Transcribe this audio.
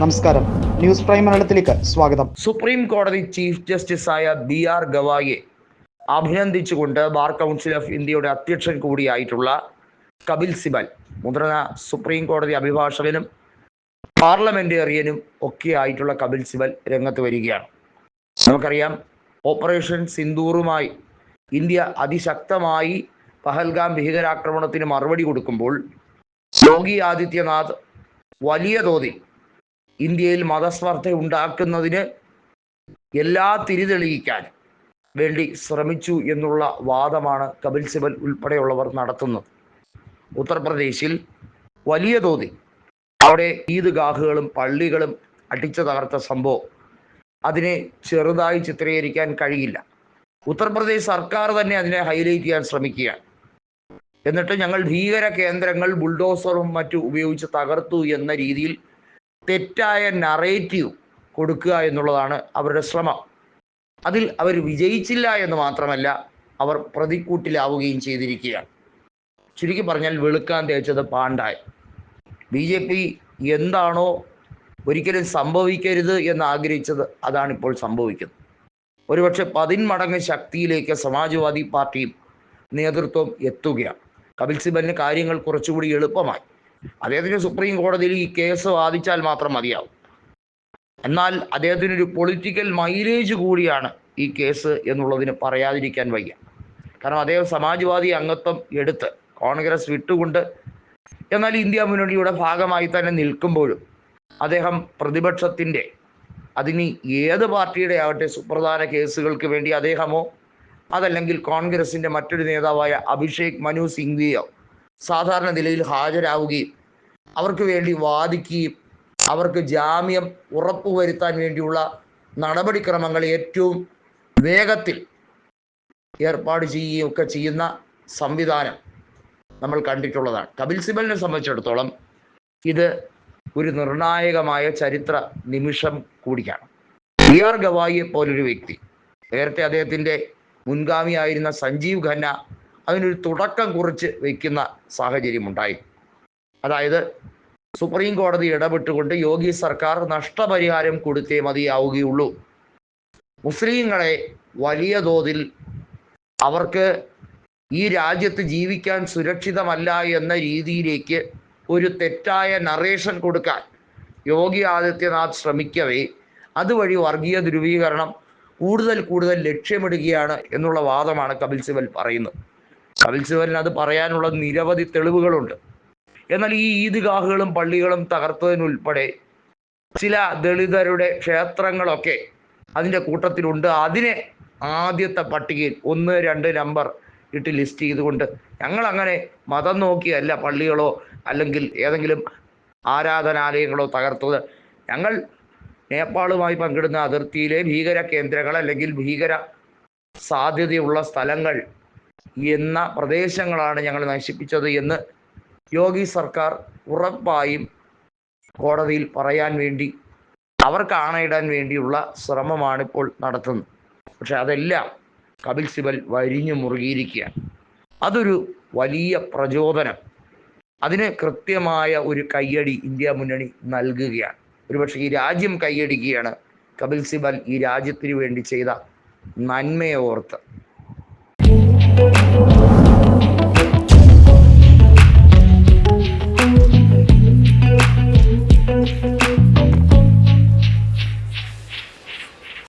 നമസ്കാരം. News prime മലയാളത്തിലേക്ക് സ്വാഗതം. സുപ്രീം കോടതി ചീഫ് ജസ്റ്റിസ് ആയ ബി ആർ ഗവായെ അഭിനന്ദിച്ചുകൊണ്ട് ബാർ കൗൺസിൽ ഓഫ് ഇന്ത്യയുടെ അധ്യക്ഷൻ കൂടിയായിട്ടുള്ള കപിൽ സിബൽ മുതിർന്ന സുപ്രീം കോടതി അഭിഭാഷകനും പാർലമെന്റേറിയനും ഒക്കെ ആയിട്ടുള്ള കപിൽ സിബൽ രംഗത്ത് വരികയാണ്. നമുക്കറിയാം ഓപ്പറേഷൻ സിന്ദൂറുമായി ഇന്ത്യ അതിശക്തമായി പഹൽഗാം ഭീകരാക്രമണത്തിന് മറുപടി കൊടുക്കുമ്പോൾ യോഗി ആദിത്യനാഥ് വലിയ തോതിൽ ഇന്ത്യയിൽ മതസ്പർദ്ധ ഉണ്ടാക്കുന്നതിന് എല്ലാ തിരിതെളിയിക്കാൻ വേണ്ടി ശ്രമിച്ചു എന്നുള്ള വാദമാണ് കപിൽ സിബൽ ഉൾപ്പെടെയുള്ളവർ നടത്തുന്നത്. ഉത്തർപ്രദേശിൽ വലിയ തോതിൽ അവിടെ ഈദ്ഗാഹുകളും പള്ളികളും അടിച്ചു തകർത്ത സംഭവം അതിനെ ചെറുതായി ചിത്രീകരിക്കാൻ കഴിയില്ല. ഉത്തർപ്രദേശ് സർക്കാർ തന്നെ അതിനെ ഹൈലൈറ്റ് ചെയ്യാൻ ശ്രമിക്കുകയാണ്. എന്നിട്ട് ഞങ്ങൾ ഭീകര കേന്ദ്രങ്ങൾ ബുൾഡോസറും മറ്റും ഉപയോഗിച്ച് തകർത്തു എന്ന രീതിയിൽ തെറ്റായ നറേറ്റീവ് കൊടുക്കുക എന്നുള്ളതാണ് അവരുടെ ശ്രമം. അതിൽ അവർ വിജയിച്ചില്ല എന്ന് മാത്രമല്ല അവർ പ്രതിക്കൂട്ടിലാവുകയും ചെയ്തിരിക്കുകയാണ്. ചുരുക്കി പറഞ്ഞാൽ വെളുക്കാൻ തേച്ചത് പാണ്ടായി. ബി ജെ പി എന്താണോ ഒരിക്കലും സംഭവിക്കരുത് എന്ന് ആഗ്രഹിച്ചത് അതാണ് ഇപ്പോൾ സംഭവിക്കുന്നത്. ഒരുപക്ഷെ പതിന്മടങ്ങ് ശക്തിയിലേക്ക് സമാജ്വാദി പാർട്ടിയും നേതൃത്വം എത്തുകയാണ്. കപിൽ സിബലിന് കാര്യങ്ങൾ കുറച്ചുകൂടി എളുപ്പമായി. അദ്ദേഹത്തിന് സുപ്രീം കോടതിയിൽ ഈ കേസ് വാദിച്ചാൽ മാത്രം മതിയാവും. എന്നാൽ അദ്ദേഹത്തിന് ഒരു പൊളിറ്റിക്കൽ മൈലേജ് കൂടിയാണ് ഈ കേസ് എന്നുള്ളതിന് പറയാതിരിക്കാൻ വയ്യ. കാരണം അദ്ദേഹം സമാജ്വാദി അംഗത്വം എടുത്ത് കോൺഗ്രസ് വിട്ടുകൊണ്ട് എന്നാൽ ഇന്ത്യ മുന്നണിയുടെ ഭാഗമായി തന്നെ നിൽക്കുമ്പോഴും അദ്ദേഹം പ്രതിപക്ഷത്തിന്റെ അതിന് ഏത് പാർട്ടിയുടെ ആവട്ടെ സുപ്രധാന കേസുകൾക്ക് വേണ്ടി അദ്ദേഹമോ അതല്ലെങ്കിൽ കോൺഗ്രസിന്റെ മറ്റൊരു നേതാവായ അഭിഷേക് മനു സിംഗ്വിയോ സാധാരണ നിലയിൽ ഹാജരാവുകയും അവർക്ക് വേണ്ടി വാദിക്കുകയും അവർക്ക് ജാമ്യം ഉറപ്പുവരുത്താൻ വേണ്ടിയുള്ള നടപടിക്രമങ്ങൾ ഏറ്റവും വേഗത്തിൽ ഏർപ്പാട് ചെയ്യുകയും ഒക്കെ ചെയ്യുന്ന സംവിധാനം നമ്മൾ കണ്ടിട്ടുള്ളതാണ്. കപിൽ സിബലിനെ സംബന്ധിച്ചിടത്തോളം ഇത് ഒരു നിർണായകമായ ചരിത്ര നിമിഷം കൂടിയാണ്. ബി ആർ ഗവായിയെ പോലൊരു വ്യക്തി നേരത്തെ അദ്ദേഹത്തിന്റെ മുൻഗാമിയായിരുന്ന സഞ്ജീവ് ഖന്ന അതിനൊരു തുടക്കം കുറിച്ച് വയ്ക്കുന്ന സാഹചര്യമുണ്ടായി. അതായത് സുപ്രീം കോടതി ഇടപെട്ടുകൊണ്ട് യോഗി സർക്കാർ നഷ്ടപരിഹാരം കൊടുത്തേ മതിയാവുകയുള്ളൂ. മുസ്ലിങ്ങളെ വലിയ തോതിൽ അവർക്ക് ഈ രാജ്യത്ത് ജീവിക്കാൻ സുരക്ഷിതമല്ല എന്ന രീതിയിലേക്ക് ഒരു തെറ്റായ നറേഷൻ കൊടുക്കാൻ യോഗി ആദിത്യനാഥ് ശ്രമിക്കവേ അതുവഴി വർഗീയ ധ്രുവീകരണം കൂടുതൽ കൂടുതൽ ലക്ഷ്യമിടുകയാണ് എന്നുള്ള വാദമാണ് കപിൽ സിബൽ പറയുന്നത്. കപിൽ അത് പറയാനുള്ള നിരവധി തെളിവുകളുണ്ട്. എന്നാൽ ഈ ഈദ്ഗാഹുകളും പള്ളികളും തകർത്തതിനുൾപ്പെടെ ചില ദളിതരുടെ ക്ഷേത്രങ്ങളൊക്കെ അതിന്റെ കൂട്ടത്തിലുണ്ട്. അതിനെ ആദ്യത്തെ പട്ടികയിൽ ഒന്ന് രണ്ട് നമ്പർ ഇട്ട് ലിസ്റ്റ് ചെയ്തുകൊണ്ട് ഞങ്ങൾ അങ്ങനെ മതം നോക്കിയല്ല പള്ളികളോ അല്ലെങ്കിൽ ഏതെങ്കിലും ആരാധനാലയങ്ങളോ തകർത്തത്. ഞങ്ങൾ നേപ്പാളുമായി പങ്കിടുന്ന അതിർത്തിയിലെ ഭീകര കേന്ദ്രങ്ങൾ അല്ലെങ്കിൽ ഭീകര സാധ്യതയുള്ള സ്ഥലങ്ങൾ എന്ന പ്രദേശങ്ങളാണ് ഞങ്ങൾ നശിപ്പിച്ചത് എന്ന് യോഗി സർക്കാർ ഉറപ്പായും കോടതിയിൽ പറയാൻ വേണ്ടി അവർക്ക് ആണയിടാൻ വേണ്ടിയുള്ള ശ്രമമാണ് ഇപ്പോൾ നടത്തുന്നത്. പക്ഷെ അതെല്ലാം കപിൽ സിബൽ വരിഞ്ഞു മുറുകിയിരിക്കുകയാണ്. അതൊരു വലിയ പ്രചോദനം. അതിന് കൃത്യമായ ഒരു കയ്യടി ഇന്ത്യ മുന്നണി നൽകുകയാണ്. ഒരുപക്ഷെ ഈ രാജ്യം കൈയടിക്കുകയാണ് കപിൽ സിബൽ ഈ രാജ്യത്തിന് വേണ്ടി ചെയ്ത നന്മയെ Thank you.